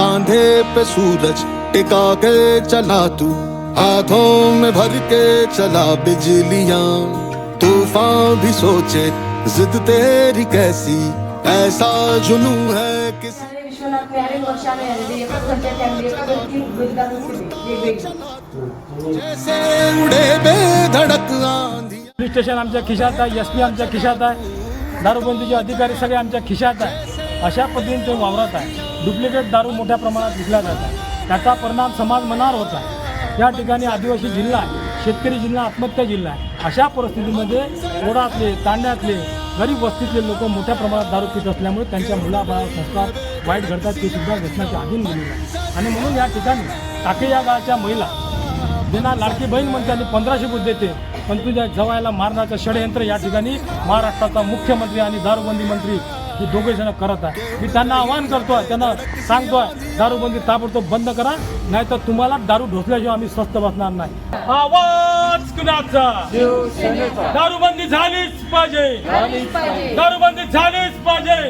कांधे पे सूरज टिका के चला तू। हाथों में भर के चला बिजलियां। तूफान भी सोचे जिद तेरी कैसी? ऐसा जुनू है किसी जैसे उड़े बेधड़क आंधी। पोलीस स्टेशन आमच्या खिशात आहे एस पी आमच्या खिशात आहे दारूबंदीचे अधिकारी सगळे आमच्या खिशात आहे. अशा पद्धतीने ते वावरत आहे डुप्लिकेट दारू मोठ्या प्रमाणात विकला जात आहे. त्याचा परिणाम समाज मनावर होत आहे. या ठिकाणी आदिवासी जिल्हा आहे शेतकरी जिल्हा आत्महत्या जिल्हा आहे. अशा परिस्थितीमध्ये ओढातले तांड्यातले गरीब वस्तीतले लोक मोठ्या प्रमाणात दारू पित असल्यामुळे त्यांच्या मुलाबाळा संस्कार वाईट घडतात ते सुद्धा घटनाच्या अधीन गेलेली आहे. आणि म्हणून या ठिकाणी टाके या गावाच्या महिला ज्यांना लाडकी बहीण म्हणते आणि पंधराशे बुद्ध देते पण तुझ्या जवायला मारण्याचं षडयंत्र या ठिकाणी महाराष्ट्राचा मुख्यमंत्री आणि दारूबंदी मंत्री हे दोघे जण करत आहे. मी त्यांना आवाहन करतोय त्यांना सांगतोय दारूबंदी ताबडतोब बंद करा नाही तर तुम्हाला दारू ढोसल्याशिवाय आम्ही स्वस्त बसणार नाही. आवाज कुणाचा? दारूबंदी झालीच पाहिजे. दारूबंदी झालीच पाहिजे.